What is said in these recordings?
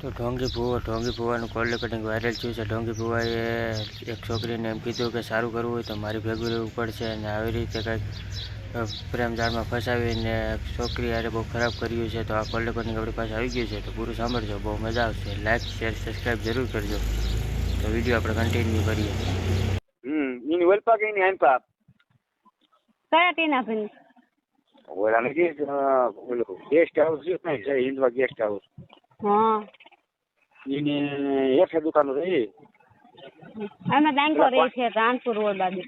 તો ઢોંગી ભુવા ઢોંગી ભુવાનું કોલ્ડ કટિંગ વાયરલ થયું છે. ઢોંગી ભુવાએ એક છોકરીને એમ કીધું કે સારું કરવું હોય તો મારી ભેગું રહેવું પડશે અને આવી રીતે કંઈક પ્રેમ જાળમાં ફસાવીને છોકરી હારે બહુ ખરાબ કર્યું છે. તો આ કોલ્ડ કટિંગ આપણી પાસે આવી ગયું છે. તો પૂરું સાંભળજો. બહુ મજા આવશે. લાઈક શેર સબસ્ક્રાઈબ જરૂર કરજો. તો વીડિયો આપણે કન્ટિન્યુ કરીએ. હમ એની વલપા કે એની આનપા કયા ટીનાભાઈ ઓલા નથી ઓલું ગેસ્ટ હાઉસ છે ને ગેસ્ટ હાઉસ એની એક દુકાન રહી અમે બેંકો રહી છે રાણપુર રોડ બાજુ.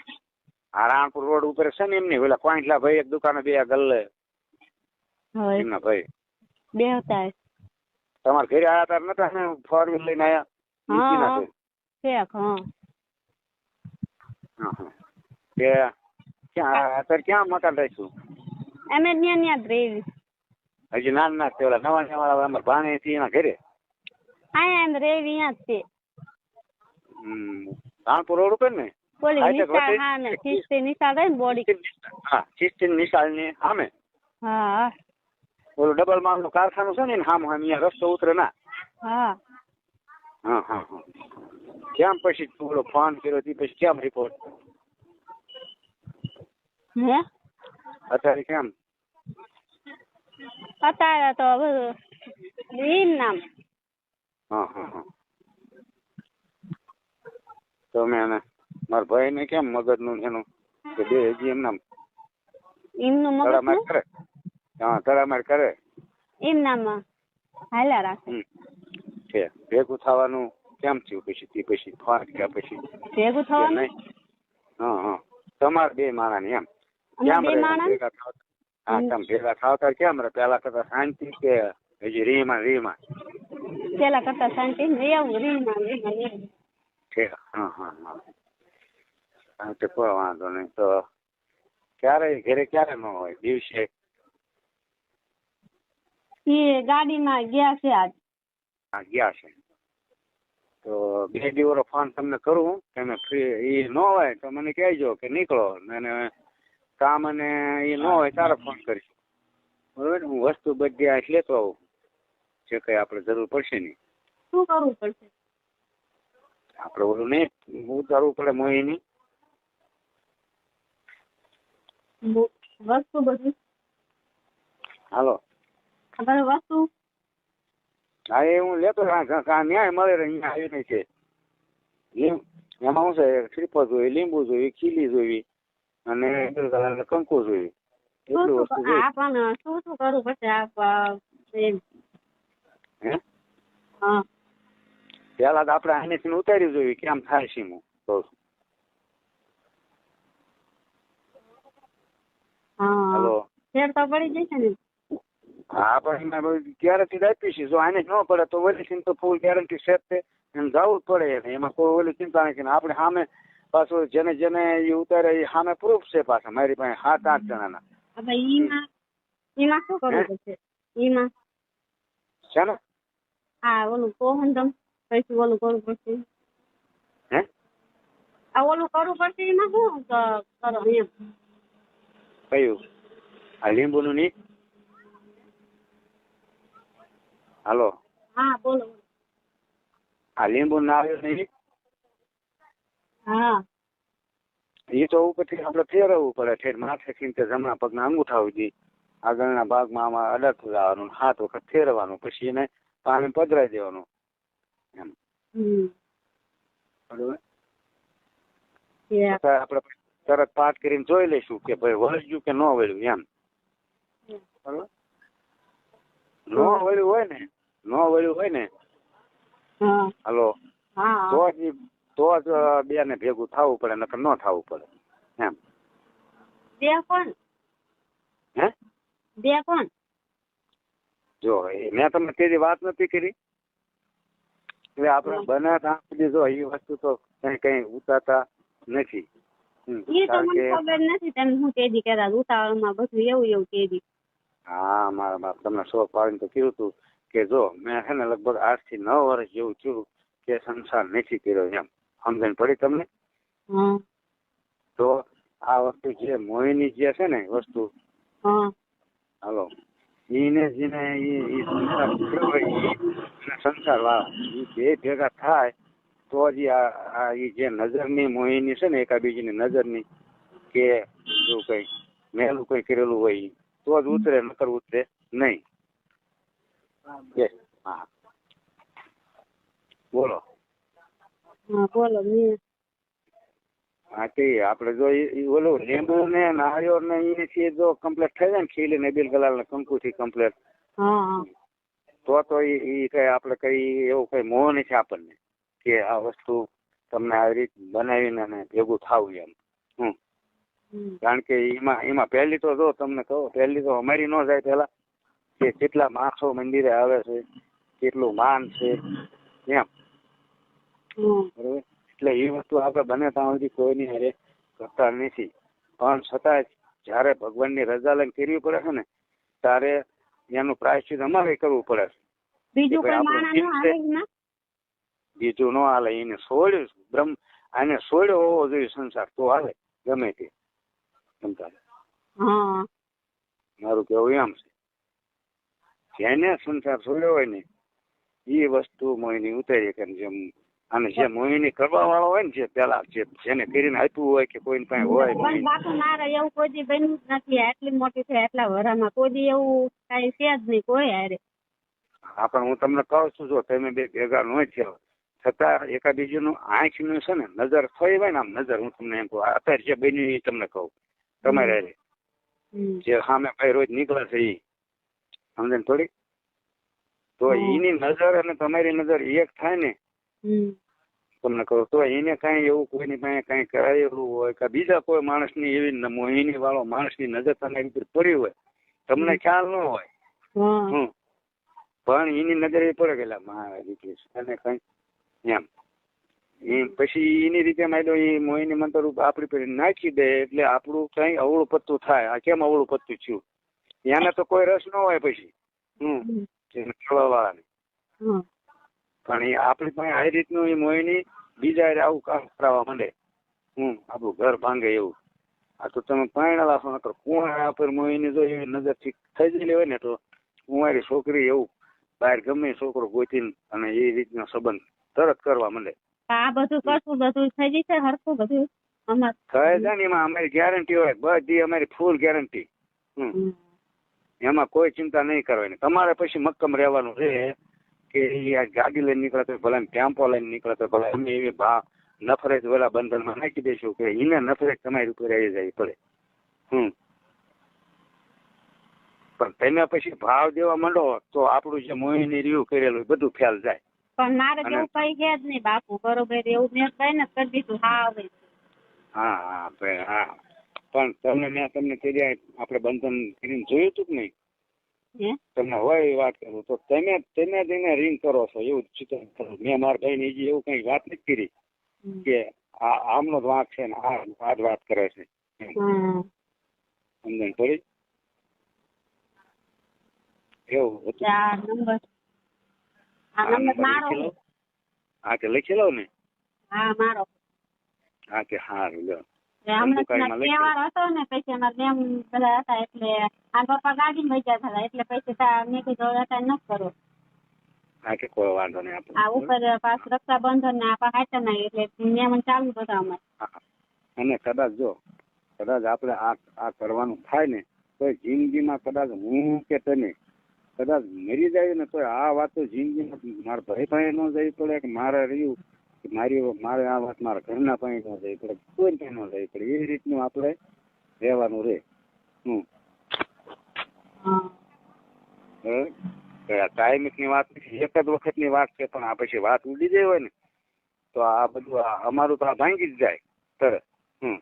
આ રાણપુર રોડ ઉપર છે ને એમની ઓલા કોઈટલા ભાઈ એક દુકાને બે ગલ્લે. એમના ભાઈ. બે હતા તમારા ઘરે આયા તાર નતા ને? ફોર વ્હીલ લઈને આયા? હા. કે ક્યાં અત્યારે ક્યાં મકાન રહીશું અમે ત્યાં ત્યાં જ હજી નાના ના તે ઓલા નવા નવા અમારા ભાણે થી એના ઘરે? અહીંયા એમ રેવી અહીંયા જ છે. હમ. રાણપુર રોડ ઉપર ને? બોલી નિશાળ હા ને શિસ્તી નિશાળ રહી ને બોડી. હા સિસ્ટીન નિશાળની સામે? હા. ઓલું ડબલ માલનું કારખાનું છે ને હામ હામ અહીંયા રસ્તો ઉતરે ના? હા. હા હા હા. કેમ પછી ઓલો ફોન કર્યો તે પછી કેમ રિપોર્ટ હે? અત્યારે કેમ અત્યારે તો બધું ઈમ નામ. હા હા હા. તો મેં એને મારા ભાઈ ને કેમ મગજનું એનું કે બે હજી એમ નામ? એમનું મગજ કરે. હા તડામાર કરે. એમ નામ હાલા રાખે. છે ભેગું થવાનું કેમ થયું પછી? તે પછી ફાટ કર્યા પછી. ભેગું થવાનું? હા હા. તમારે બે માણા ને એમ કેમ બે થાવ હા તમે ભેગા થાવતા કેમ રહે પેલા કરતા શાંતિ કે હજી રીમાં રીમાં પેલા કરતા શાંતિ રહેવું રીમાં રીમાં હા હા હા હા તો કોઈ વાંધો નહીં તો ક્યારે ઘરે ક્યારે ન હોય દિવસે એ ગાડીમાં ગયા છે આજ હા ગયા છે તો બે દિવસનો ફોન તમને કરું તમે ફ્રી એ ન હોય તો મને કહેજો કે નીકળો અને કામ અને એ ન હોય તારે ફોન કરીશ બરોબર? હું વસ્તુ બધી આ લેતો આવું. જે કઈ આપણે જરૂર પડશે નહીં. શું કરવું પડશે? આપણે ઓલું નહીં ઉતારવું પડે મોહીની બો- વસ્તુ બધી? હાલો. તમારે વસ્તુ? હા એ હું લેતો ન્યાય મળે અહીંયા આવી નહીં છે એમાં શું છે શ્રીફળ જોઈએ લીંબુ જોઈએ ખીલી જોઈએ. અને કંકુ જોઈએ. એટલું વસ્તુ જોઈએ. આ પણ શું શું કરવું પડશે આ પ- એમ. હે? હા. પેલા તો આપણે આનેથી ઉતારી જોઈએ કેમ થાય છે હું. હા ફેર તો પડી જશે ને. હા પણ એમાં ગેરંટી આપી છે. જો આને ન પડે તો ઓલી તો ફૂલ ગેરંટી સેટ છે એમ જવું જ પડે એમાં કોઈ ઓલી ચિંતા નથી. આપણે સામે પાછું જેને જેને એ ઉતારે એ સામે પ્રૂફ છે પાછા મારી પાસે સાત આઠ જણાના. હવે ઈમાં ઈમાં શું કરવું પડશે? ઈમાં? છે ને આ ઓલું કોહંદમ પછી ઓલું કરવું પડશે? હે? આ ઓલું કરવું પડશે એમાં શું કરો એમ? કયું? આ લીંબુનું નહીં હાલો. હા બોલો આ લીંબુ ના આવ્યું નહીં હા. એ તો ઉપરથી આપણે ફેરવવું પડે. ઠેર માથે તે જમણા પગના અંગૂઠા સુધી આગળના ભાગમાં આમાં અડકતું જવાનું હાથ વખત ફેરવાનું પછી એને પાણી પધરાઈ દેવાનું. એમ. આપણે તરત પાઠ કરીને જોઈ લઈશું કે ભાઈ વળ્યું કે ન વળ્યું એમ. બરોબર? ન વળ્યું હોય ને ન વળ્યું હોય ને. હાલો. હા. તો તો જ બે ને ભેગું થવું પડે નકર ન થવું પડે. એમ. બે કોણ? હે? બે કોણ? જો મેં તમને તેની વાત નથી કરી. એટલે આપણે બને ત્યાં સુધી જો એ વસ્તુ તો કઈ કઈ ઉતારતા નથી. હમ, એ તો મને કે ખબર નથી તમે હું તેદી કહેતા ઉતાવળમાં બધું એવું એવું તેદી હા મારા બાપ તમને શોખ પાડીને તો કીધું હતું કે જો મેં છે ને લગભગ આઠથી નવ વર્ષ જેવું થયું કે સંસાર નથી કર્યો એમ. સમજણ પડી તમને? તો આ વસ્તુ જે મોહિની જે છે ને વસ્તુ હાલો એને જેને સંસાર સંસાર વાળા એ બે ભેગા થાય તો જ આ જે નજરની મોહિની છે ને એકાબીજીની નજરની કે જો કઈ મેલું કઈ કરેલું હોય તો જ ઉતરે નકર ઉતરે નહીં. હા. બોલો. હા બોલો મેં હા તે આપણે જો ઓલું લીંબુ ને નાળિયેર ને એથી જો કમ્પ્લીટ થઈ જાય ને ખીલી ને બિલ ગલાલ ને કંકુ થી કમ્પ્લીટ તો તો ઈ કઈ આપણે કઈ એવું કઈ મોહ નથી આપણને કે આ વસ્તુ તમને આવી રીત બનાવીને અને ભેગું થાવું એમ. હમ. કારણ કે એમાં એમાં પહેલી તો જો તમને કહો પહેલી તો અમારી ન જાય પેલા કે કેટલા માણસો મંદિરે આવે છે કેટલું માન છે એમ. બરોબર? એટલે એ વસ્તુ આપણે બને ત્યાં સુધી કોઈની હારે કરતા નથી. પણ છતાં જ્યારે ભગવાનની રજા લઈને કરવી પડે છે ને ત્યારે એનું પ્રાયશ્ચિત અમારે કરવું પડે છે. બીજું બીજું ન હાલે એને છોડ્યું બ્રહ્મ આને છોડ્યો હોવો જોઈએ સંસાર તો હાલે ગમે તે. તમતારે મારું કેવું એમ છે. જેને સંસાર છોડ્યો હોય ને એ વસ્તુ મોહિની ઉતારી કે જેમ અને જે મોહિની કરવા વાળો હોય ને જે પેલા જે જેને કરીને આપ્યું હોય કે કોઈ પાસે હોય પણ બાપુ મારે એવું કોઈ દી બન્યું જ નથી. આટલી મોટી થઈ આટલા વરામાં કોઈ દી એવું કઈ છે જ નહીં કોઈ હારે. હા પણ હું તમને કહું છું જો તમે બે ભેગા ન થયો છતાં એકાબીજીનું આંખનું છે ને નજર થઈ હોય ને આમ નજર હું તમને એમ કહું અત્યારે જે બન્યું એ તમને કહું તમારે. જે સામે ભાઈ રોજ નીકળે છે એ સમજે ને થોડીક તો એની નજર અને તમારી નજર એક થાય ને. તમને કહું તો એને કાંઈ એવું કોઈની પાસે કાંઈ કરાયેલું હોય કે બીજા કોઈ માણસની એવી મોહિની વાળો માણસની નજર તમારી ઉપર પડી હોય તમને ખ્યાલ ન હોય. હમ. પણ એની નજર એ પડે ગયેલા મારા દીકરી અને કઈ એમ. એ પછી એની રીતે માયલો એ મોહિની મંત્ર રૂપ આપણી પર નાખી દે એટલે આપણું કઈ અવળું પત્તું થાય. આ કેમ અવળું પત્તું થયું? એને તો કોઈ રસ ન હોય પછી. હમ. હમ. વાળાને પણ એ આપણી પાસે આ રીતનું એ મોહિની બીજા આવું કામ કરાવવા માંડે. હમ આપણું ઘર ભાંગે એવું. આ તો તમે પાણી છો નકર કુંવારા પર મોહિની જો એવી નજરથી થઈ ગયેલી લેવાય ને તો કુંવારી છોકરી એવું બહાર ગમે છોકરો ગોતીને અને એ રીતનો સંબંધ તરત કરવા માંડે. આ બધું કરશું બધું થઈ જશે હરખું બધું. થાય છે ને એમાં અમારી ગેરંટી હોય બધી અમારી ફૂલ ગેરંટી. એમાં કોઈ ચિંતા નહીં કરવાની. તમારે પછી મક્કમ રહેવાનું છે. કે આ ગાડી લઈને નીકળે તો ભલે ટેમ્પો લઈને નીકળે તો ભલે અમે એવી ભા નફરત ઓલા બંધનમાં નાખી દઈશું કે એને નફરત તમારી ઉપર આવી જાય પડે હમ. પણ તમે પછી ભાવ દેવા માંડો તો આપણું જે મોહિની રહ્યું કરેલું બધું ફેલ જાય. પણ મારે એવું કઈ છે જ નહીં બાપુ બરોબર? એવું મેં કઈ ને કરી દીધું હા આવે હા હા હા. પણ તમને મેં તમને કર્યા આપણે બંધન કરીને જોયું હતું કે નહીં? તમને હોય એ વાત કરું. તો તમે તમે તેને રિંગ કરો છો એવું ચિત્ર કરો. મેં મારા ભાઈ ને એવું કઈ વાત નથી કરી કે આ આમનો જ વાંક છે ને આ આ જ વાત કરે છે. સમજણ પડી? એવું હતું. હા કે લખી લો ને? હા મારો. હા કે હારું લ્યો. તહેવાર હતો ને પછી અમારા મેમ બધા હતા એટલે આ પપ્પા ગાડી માં ગયા હતા એટલે પછી મેં કીધું અત્યારે ન કરો. હા કે કોઈ વાંધો નહીં આ ઉપર પાછ રક્ષાબંધન ને આ પાછા ના એટલે મેમન ચાલુ બધા અમારે. અને કદાચ જો કદાચ આપણે આ આ કરવાનું થાય ને તો જિંદગીમાં કદાચ હું કે તમે કદાચ મરી જાય ને તો આ વાત તો જિંદગીમાં મારા ભાઈ ભાઈ ન જવી પડે કે મારે રહ્યું. કે મારી મારે આ વાત મારા ઘરના પાસે ન જવી પડે કોઈ ત્યાં ન જવી પડે એ રીતનું આપણે રહેવાનું રહે હમ. ટાઈમિક કાયમિકની વાત નથી એક જ વખતની વાત છે પણ આ પછી વાત ઉડી જાય હોય ને તો આ બધું અમારું તો આ ભાંગી જ જાય તરત. હમ.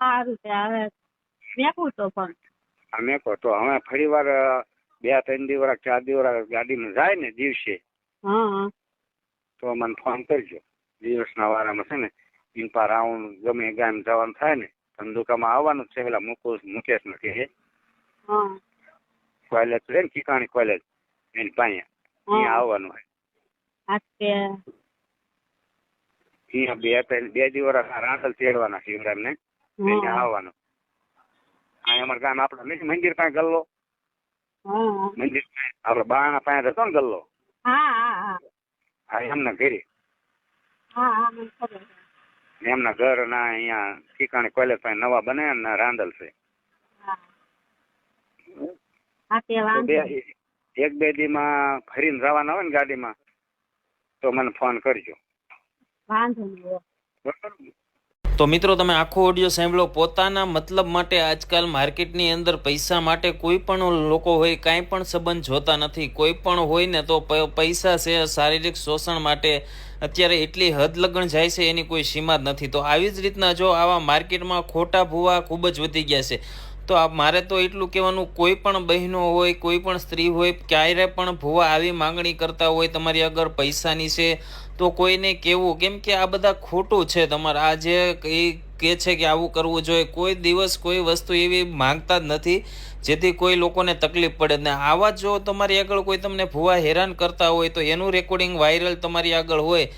સારું છે મેં તો પણ. મેં કહો તો હવે ફરી વાર બે ત્રણ દિવસ ચાર દિવસ ગાડીમાં જાય ને દિવસે તો મને ફોન કરજો. દિવસના વારામાં છે ને ઇન્પા રાઉન્ડ ગમે ગામ જવાનું થાય ને ધંધુકામાં આવવાનું છે પેલા મુકુશ મુકેશ નથી કહે કોલેજ છે ને કિકાણી કોલેજ એની પાસે. અહીંયા આવવાનું હોય. અહીંયા બે ત્રણ બે દિવસ રાંડલ તેડવાના શિવરામ ને અહીંયા આવવાનું. અહીંયા અમારે ગામ આપડે નથી મંદિર પાસે ગલ્લો. મંદિર આપડે બાણા પાસે હતો ને ગલ્લો? હા એમના ઘરે. એમના ઘર ના અહીંયા ઠીકાણે કોલેજ પાસે નવા બને ને રાંદલ છે. એક બે દી માં ફરીને જવાના હોય ને ગાડીમાં તો મને ફોન કરજો. વાંધો નહીં તો મિત્રો તમે આખો ઓડિયો સાંભળો. પોતાના મતલબ માટે આજકાલ માર્કેટની અંદર પૈસા માટે કોઈ પણ લોકો હોય, કાંઈ પણ સંબંધ જોતા નથી. કોઈ પણ હોય ને તો પૈસા છે, શારીરિક શોષણ માટે અત્યારે એટલી હદ લગણ જાય છે, એની કોઈ સીમા જ નથી. તો આવી જ રીતના જો આવા માર્કેટમાં ખોટા ભૂવા ખૂબ જ વધી ગયા છે. તો આ મારે તો એટલું કહેવાનું, કોઈ પણ બહેનો હોય, કોઈ પણ સ્ત્રી હોય, ક્યારે પણ ભૂવા આવી માંગણી કરતા હોય, તમારી આગળ પૈસાની છે તો કોઈને કહેવું કેમ કે આ બધા ખોટું છે તમારે. આ જે એ કહે છે કે આવું કરવું જોઈએ, કોઈ દિવસ કોઈ વસ્તુ એવી માંગતા જ નથી, જેથી કોઈ લોકોને તકલીફ પડે. ને આવા જો તમારી આગળ કોઈ તમને ભૂવા હેરાન કરતા હોય, તો એનું રેકોર્ડિંગ વાયરલ તમારી આગળ હોય,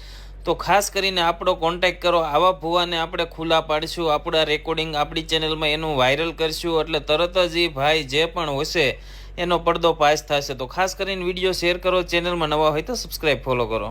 તો ખાસ કરીને આપણો કોન્ટેક્ટ કરો. આવા ભૂવાને આપણે ખુલ્લા પાડીશું. આપણા રેકોર્ડિંગ આપણી ચેનલમાં એનું વાયરલ કરશું. એટલે તરત જ એ ભાઈ જે પણ હશે, એનો પડદો પાસ થશે. તો ખાસ કરીને વીડિયો શેર કરો. ચેનલમાં નવા હોય તો સબસ્ક્રાઈબ ફોલો કરો.